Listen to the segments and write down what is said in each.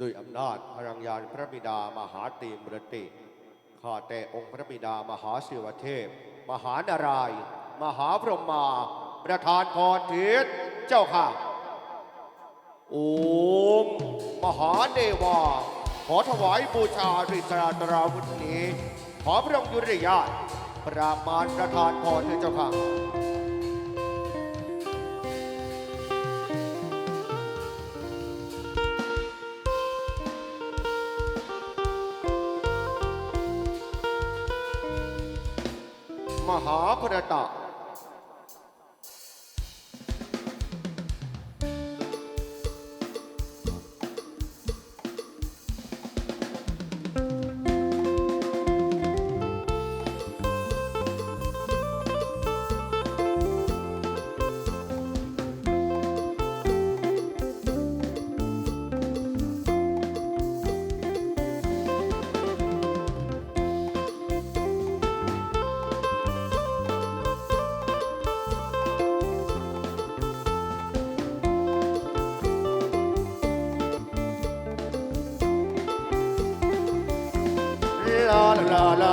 ด้วยอำนาจพลังยานพระบิดามหาตีมุรติข้าแต่องค์พระบิดามหาสิวเทพ มหานาราย มหาพรหมา ประธานพรเทิศเจ้าค่ะโอมมหาเดวาขอถวายบูชาริตราตราวุฒนี้ ขอพระองค์ยุริยาตประมาณประธานพรเจ้าค่ะ มหาประตะ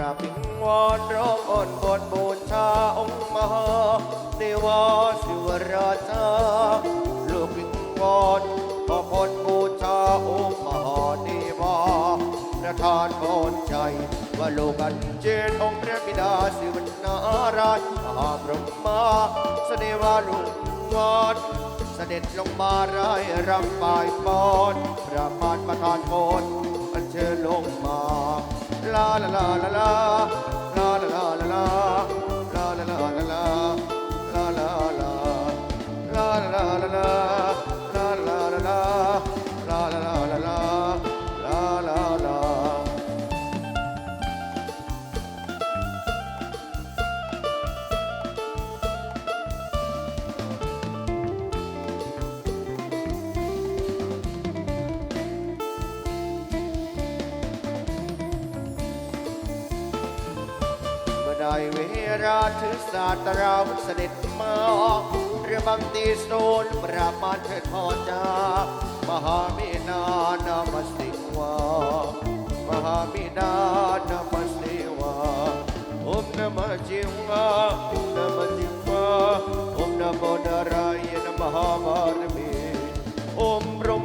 ราบิงวอนรองอ่อนบอนบูชาองค์มหาเทวาสิวราชาลูกวิงวอนขอพรบูชาองค์มหาเทวาประทานพนใจว่าโลกันเจนองค์พระบิดาสิวนาราชมหาพรหมาเสนวาลุงวอนเสด็จลงมาไรรำปายปอนประพานประทานพรอันเชิญลงมา la la la la la. ไดเวราถือศาสตราวุเสด็จมาเรือบางตีโซนปราบมารเถิดพ่อจามหามินานามสิวามหามินานามสิวาอมนามจิวาโอมนามจิวาโอมนามนารายณมหาบารมีอมรม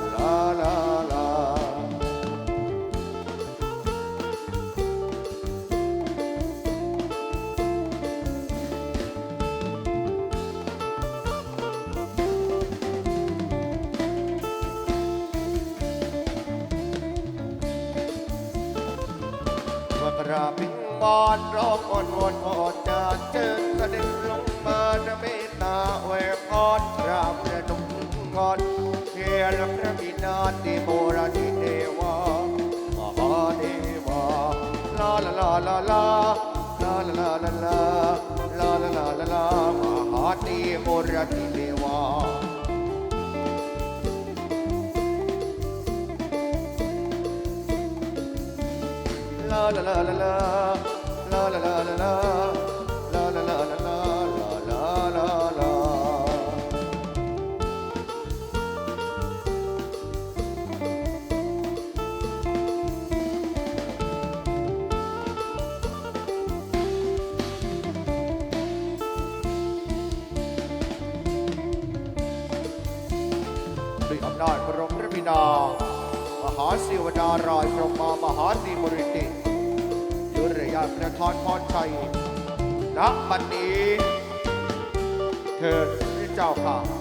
ราบพิงบอนร้องอ่อนวอนขอจาเจิญเสด็จลงมาจะเมตตาแหวกพรกราบระดมกอนเทียรพระบิดาติโมราธิเทวามหาเทวาลาลาลาลาลาลาลาลาลาลาลาลาลาลามหาเทโมราธิเท la la la la la la la la la ด้วยอำนาจพระบรมพระบิดามหาศิวดารายพรหมามหาสีมุริติ รพรชัยณบัดนนี้ เธอพี่เจ้าค่ะ